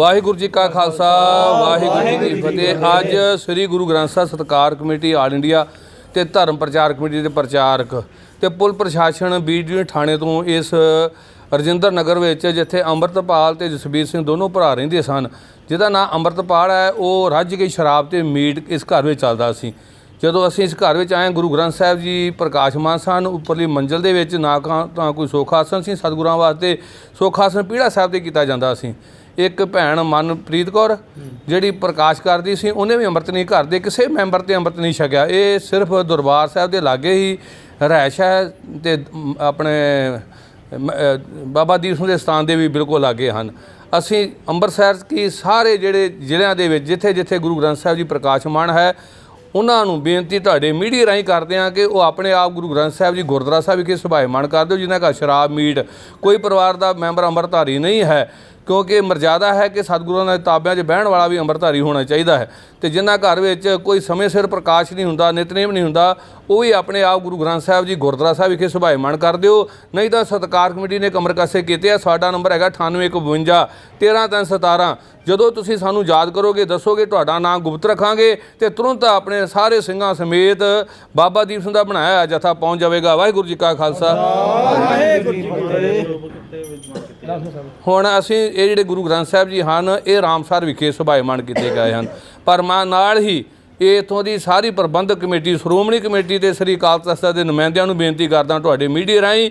ਵਾਹਿਗੁਰੂ ਜੀ ਕਾ ਖਾਲਸਾ ਵਾਹਿਗੁਰੂ ਜੀ ਕੀ ਫਤਿਹ। ਅੱਜ ਸ੍ਰੀ ਗੁਰੂ ਗ੍ਰੰਥ ਸਾਹਿਬ ਸਤਕਾਰ ਕਮੇਟੀ ਆਲ ਇੰਡੀਆ ਤੇ ਧਰਮ ਪ੍ਰਚਾਰ ਕਮੇਟੀ ਦੇ ਪ੍ਰਚਾਰਕ ਤੇ ਪੁਲ ਪ੍ਰਸ਼ਾਸਨ ਬੀਡੀਓ ਥਾਣੇ ਤੋਂ ਇਸ ਰਜਿੰਦਰ ਨਗਰ ਵਿੱਚ ਜਿੱਥੇ ਅੰਮ੍ਰਿਤਪਾਲ ਤੇ ਜਸਬੀਰ ਸਿੰਘ ਦੋਨੋਂ ਭਰਾ ਰਹਿੰਦੇ ਸਨ ਜਿਹਦਾ ਨਾਮ ਅੰਮ੍ਰਿਤਪਾਲ ਹੈ ਉਹ ਰੱਜ ਕੇ ਸ਼ਰਾਬ ਤੇ ਮੀਟ ਇਸ ਘਰ ਵਿੱਚ ਚੱਲਦਾ ਸੀ। ਜਦੋਂ ਅਸੀਂ ਇਸ ਘਰ ਵਿੱਚ ਆਏ ਗੁਰੂ ਗ੍ਰੰਥ ਸਾਹਿਬ ਜੀ ਪ੍ਰਕਾਸ਼ਮਾਨ ਸਨ ਉੱਪਰਲੀ ਮੰਜ਼ਲ ਦੇ ਵਿੱਚ ਨਾ ਤਾਂ ਕੋਈ ਸੁਖਾਸਨ ਸੀ ਸਤਿਗੁਰਾਂ ਵਾਸਤੇ ਸੁਖਾਸਨ ਪੀੜਾ ਸਾਹਿਬ ਤੇ ਕੀਤਾ ਜਾਂਦਾ ਸੀ। ਇੱਕ ਭੈਣ ਮਨਪ੍ਰੀਤ ਕੌਰ, ਜਿਹੜੀ ਪ੍ਰਕਾਸ਼ ਕਰਦੀ ਸੀ, ਉਹਨੇ ਵੀ ਅੰਮ੍ਰਿਤ ਨਹੀਂ ਘਰ ਦੇ ਕਿਸੇ ਮੈਂਬਰ ਤੇ ਅੰਮ੍ਰਿਤ ਨਹੀਂ ਛਕਿਆ। ਇਹ ਸਿਰਫ ਦਰਬਾਰ ਸਾਹਿਬ ਦੇ ਲਾਗੇ ਹੀ ਰਹਿਸ਼ ਹੈ ਤੇ ਆਪਣੇ ਬਾਬਾ ਦੀਪ ਸਿੰਘ ਦੇ ਸਥਾਨ ਦੇ ਵੀ ਬਿਲਕੁਲ ਲਾਗੇ ਹਨ। ਅਸੀਂ ਅੰਮ੍ਰਿਤਸਰ ਕੀ ਸਾਰੇ ਜਿਹੜੇ ਜ਼ਿਲ੍ਹਿਆਂ ਦੇ ਵਿੱਚ, ਜਿੱਥੇ ਜਿੱਥੇ ਗੁਰੂ ਗ੍ਰੰਥ ਸਾਹਿਬ ਜੀ ਪ੍ਰਕਾਸ਼ਮਾਨ ਹੈ, ਉਹਨਾਂ ਨੂੰ ਬੇਨਤੀ ਤੁਹਾਡੇ ਮੀਡੀਆ ਰਾਹੀਂ ਕਰਦੇ ਹਾਂ ਕਿ ਉਹ ਆਪਣੇ ਆਪ ਗੁਰੂ ਗ੍ਰੰਥ ਸਾਹਿਬ ਜੀ ਗੁਰਦੁਆਰਾ ਸਾਹਿਬ ਵਿਖੇ ਸੁਭਾਇਮਾਨ ਕਰ ਦਿਓ, ਜਿਨ੍ਹਾਂ ਦਾ ਸ਼ਰਾਬ, ਮੀਟ, ਕੋਈ ਪਰਿਵਾਰ ਦਾ ਮੈਂਬਰ ਅੰਮ੍ਰਿਤਧਾਰੀ ਨਹੀਂ ਹੈ। ਕਿਉਂਕਿ ਮਰਜ਼ਾਦਾ ਹੈ ਕਿ ਸਤਿਗੁਰਾਂ ਦੇ ਤਾਬਿਆਂ 'ਚ ਬਹਿਣ ਵਾਲਾ ਵੀ ਅੰਮ੍ਰਿਤਧਾਰੀ ਹੋਣਾ ਚਾਹੀਦਾ ਹੈ। ਤੇ ਜਿਨ੍ਹਾਂ ਘਰ ਵਿੱਚ ਕੋਈ ਸਮੇਂ ਸਿਰ ਪ੍ਰਕਾਸ਼ ਨਹੀਂ ਹੁੰਦਾ, ਨਿਤਨੇਮ ਨਹੀਂ ਹੁੰਦਾ ਉਹ ਵੀ ਆਪਣੇ ਆਪ ਗੁਰੂ ਗ੍ਰੰਥ ਸਾਹਿਬ ਜੀ ਗੁਰਦੁਆਰਾ ਸਾਹਿਬ ਵਿਖੇ ਸੁਭਾਇਮਾਨ ਕਰ ਦਿਓ। ਨਹੀਂ ਤਾਂ ਸਤਕਾਰ ਕਮੇਟੀ ਨੇ ਕਮਰ ਕਾਸੇ ਕੀਤੇ ਆ। ਸਾਡਾ ਨੰਬਰ ਹੈਗਾ 9852 13317 ਜਦੋਂ ਤੁਸੀਂ ਸਾਨੂੰ ਯਾਦ ਕਰੋਗੇ, ਦੱਸੋਗੇ ਤੁਹਾਡਾ ਨਾਮ ਗੁਪਤ ਰੱਖਾਂਗੇ ਤੇ ਤੁਰੰਤ ਆਪਣੇ ਸਾਰੇ ਸਿੰਘਾਂ ਸਮੇਤ ਬਾਬਾ ਦੀਪ ਸਿੰਘ ਦਾ ਬਣਾਇਆ ਜਥਾ ਪਹੁੰਚ ਜਾਵੇਗਾ। ਵਾਹਿਗੁਰੂ ਜੀ ਕਾ ਖਾਲਸਾ। ਹੁਣ ਅਸੀਂ ਇਹ ਜਿਹੜੇ ਗੁਰੂ ਗ੍ਰੰਥ ਸਾਹਿਬ ਜੀ ਹਨ, ਇਹ ਰਾਮਸਰ ਵਿਖੇ ਸੁਭਾਇਮਾਨ ਕੀਤੇ ਗਏ ਹਨ। ਪਰ ਮੈਂ ਨਾਲ ਹੀ ਇਹ ਇਥੋਂ ਦੀ ਸਾਰੀ ਪ੍ਰਬੰਧਕ ਕਮੇਟੀ, ਸ਼੍ਰੋਮਣੀ ਕਮੇਟੀ ਤੇ ਸ੍ਰੀ ਅਕਾਲ ਤਖਤ ਸਾਹਿਬ ਦੇ ਨੁਮਾਇੰਦਿਆਂ ਨੂੰ ਬੇਨਤੀ ਕਰਦਾ ਤੁਹਾਡੇ ਮੀਡੀਆ ਰਾਹੀਂ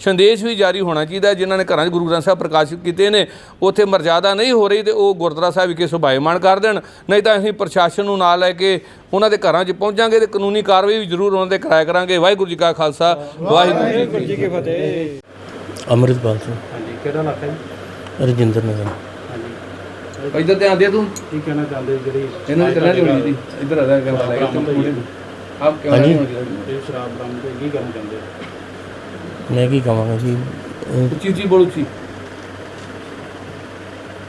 ਸੰਦੇਸ਼ ਵੀ ਜਾਰੀ ਹੋਣਾ ਚਾਹੀਦਾ ਹੈ, ਜਿਨ੍ਹਾਂ ਨੇ ਘਰਾਂ 'ਚ ਗੁਰੂ ਗ੍ਰੰਥ ਸਾਹਿਬ ਪ੍ਰਕਾਸ਼ਿਤ ਕੀਤੇ ਨੇ ਉੱਥੇ ਮਰਜ਼ਾਦਾ ਨਹੀਂ ਹੋ ਰਹੀ ਤੇ ਉਹ ਗੁਰਦੁਆਰਾ ਸਾਹਿਬ ਵਿਖੇ ਸੁਭਾਇਮਾਨ ਕਰ ਦੇਣ। ਨਹੀਂ ਤਾਂ ਅਸੀਂ ਪ੍ਰਸ਼ਾਸਨ ਨੂੰ ਨਾਲ ਲੈ ਕੇ ਉਹਨਾਂ ਦੇ ਘਰਾਂ 'ਚ ਪਹੁੰਚਾਂਗੇ ਤੇ ਕਾਨੂੰਨੀ ਕਾਰਵਾਈ ਵੀ ਜ਼ਰੂਰ ਉਹਨਾਂ ਤੇ ਕਰਾਇਆ ਕਰਾਂਗੇ। ਵਾਹਿਗੁਰੂ ਜੀ ਕਾ ਖਾਲਸਾ ਵਾਹਿਗੁਰੂ ਜੀ ਕੀ ਫਤਿਹ। ਅੰਮ੍ਰਿਤਪਾਲ ਸਿੰਘ। ਹਾਂਜੀ ਕਿਹੜਾ ਇਲਾਕਾ ਜੀ? ਰਜਿੰਦਰ ਨਗਰ। ਹਾਂਜੀ। ਇੱਧਰ ਧਿਆਨ ਦੇ ਤੂੰ। ਕੀ ਕਹਿਣਾ ਚਾਹੁੰਦੇ ਜਿਹੜੀ ਇਹਨਾਂ ਦੀ ਦੀ ਹੋਣੀ ਸੀ ਇੱਧਰ ਆ ਜਾ ਕੇ ਲੈ ਕੇ ਤੂੰ ਆਪ ਕਿਉਂ। ਨਹੀਂ ਹੋਣੀ ਇਹ ਸ਼ਰਾਬ ਹੋਈ, ਕੀ ਕਹਿਣਾ ਚਾਹੁੰਦੇ ਮੈਂ ਕੀ ਕਹਾਂਗਾ ਜੀ? ਅਹ ਉੱਚੀ ਉੱਚੀ ਬੋਲ ਉੱਚੀ।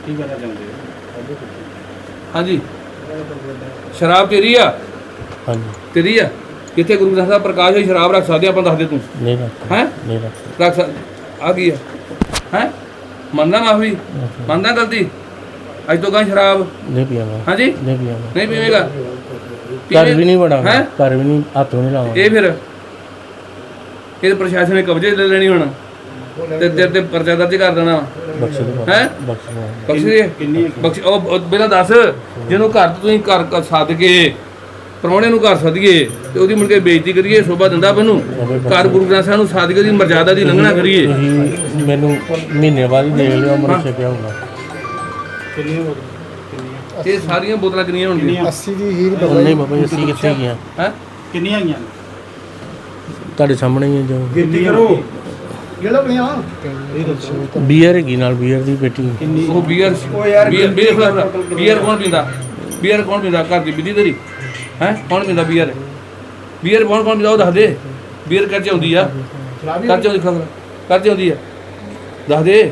ਕੀ ਕਹਿਣਾ ਚਾਹੁੰਦੇ ਹੋ? ਹਾਂਜੀ। ਸ਼ਰਾਬ ਤੇਰੀ ਆ? ਹਾਂਜੀ। ਤੇਰੀ ਆ? ਕਿੱਥੇ ਗੁਰੂ ਗ੍ਰੰਥ ਸਾਹਿਬ ਪ੍ਰਕਾਸ਼ ਹੋਈ ਸ਼ਰਾਬ ਰੱਖ ਸਕਦੇ ਆਪਾਂ ਦੱਸ ਦੇ ਤੂੰ। ਨਹੀਂ ਰੱਖ ਹੈ? ਨਹੀਂ ਰੱਖ ਰੱਖ ਸਕ ਆ ਗਈ ਆ? ਹੈ? ਮੰਨਦਾ ਮਾਫੀ? ਮੰਨਦਾ ਗਲਤੀ? ਅੱਜ ਤੋਂ ਗਾਂ ਸ਼ਰਾਬ? ਨਹੀਂ ਪੀਵਾਂਗਾ। ਹਾਂਜੀ? ਨਹੀਂ ਪੀਵਾਂਗਾ। ਨਹੀਂ ਪੀਵੇਗਾ? ਘਰ ਵੀ ਨਹੀਂ ਬੜਾ ਹੈਂ? ਘਰ ਵੀ ਨਹੀਂ ਹੱਥੋਂ ਨਹੀਂ ਲਾਵਾਂਗਾ। ਇਹ ਫਿਰ ਇਹ ਪ੍ਰਸ਼ਾਸਨ ਨੇ ਕਬਜ਼ੇ ਲੈ ਲੈਣੀ ਹੁਣ। ਤੇ ਤੇਰੇ ਤੇ ਪਰਚਾ ਦਰਜ ਕਰ ਦੇਣਾ। ਬਖਸ਼ ਦੋ ਹੈ? ਬਖਸ਼ ਦੋ ਬਖਸ਼ ਦੇ। ਕਿੰਨੀ ਬਖਸ਼ ਉਹ ਉਹ ਪਹਿਲਾਂ ਦੱਸ ਜਿਹਨੂੰ ਘਰ ਤੋਂ ਤੁਸੀਂ ਘਰ ਘਰ ਸੱਦ ਕੇ ਪ੍ਰਾਹੁਣੇ ਨੂੰ ਘਰ ਸੱਦੀਏ ਤੇ ਉਹਦੀ ਮੁੜ ਕੇ ਬੇਇੱਜ਼ਤੀ ਕਰੀਏ ਸ਼ੋਭਾ ਦਿੰਦਾ ਮੈਨੂੰ ਘਰ ਗੁਰੂ ਗ੍ਰੰਥ ਸਾਹਿਬ ਨੂੰ ਸੱਦ ਕੇ ਉਹਦੀ ਮਰਜ਼ਾਦਾ ਦੀ ਲੰਘਣਾ ਕਰੀਏ। ਤੁਸੀਂ ਮੈਨੂੰ ਮਹੀਨੇ ਬਾਅਦ ਹੀ ਦੇਖ ਲਿਓ ਅੰਮ੍ਰਿਤ ਛਕਿਆ ਹੋਊਗਾ ਕਿੰਨੀ ਹੋ ਕਿੰਨੀਆਂ ਇਹ ਸਾਰੀਆਂ ਬੋਤਲਾਂ ਕਿੰਨੀਆਂ ਹੋਣਗੀਆਂ? 80 ਦੀ ਹੀਰ ਨਹੀਂ ਬਾਬਾ ਜੀ ਅਸੀਂ ਕਿੱਥੇ ਗਿਆ ਹੈ? ਕਿੰਨੀਆਂ ਆਈਆਂ ਤੁਹਾਡੇ ਸਾਹਮਣੇ ਹੀ ਹੈ ਜੋ। ਗਿਣਤੀ ਕਰੋ। ਬੀਅਰ ਹੈਗੀ ਨਾਲ ਬੀਅਰ ਦੀ ਪੇਟੀ। ਕਿੰਨੀ? ਉਹ ਬੀਅਰ ਬੀਅਰ ਕੌਣ ਪੀਂਦਾ? ਬੀਅਰ ਕੌਣ ਪੀਂਦਾ ਘਰ ਦੀ ਵਿਧੀ ਤੇਰੀ? ਹੈ? ਕੌਣ ਪੀਂਦਾ ਬੀਅਰ ਬੀਅਰ ਕੌਣ ਕੌਣ ਪੀਂਦਾ? ਉਹ ਦੱਸ ਦੇ। ਬੀਅਰ ਕਰ ਆਉਂਦੀ ਆ। ਕਰ ਆਉਂਦੀ ਖਬਰ। ਕਰ ਆਉਂਦੀ ਆ। ਦੱਸ ਦੇ।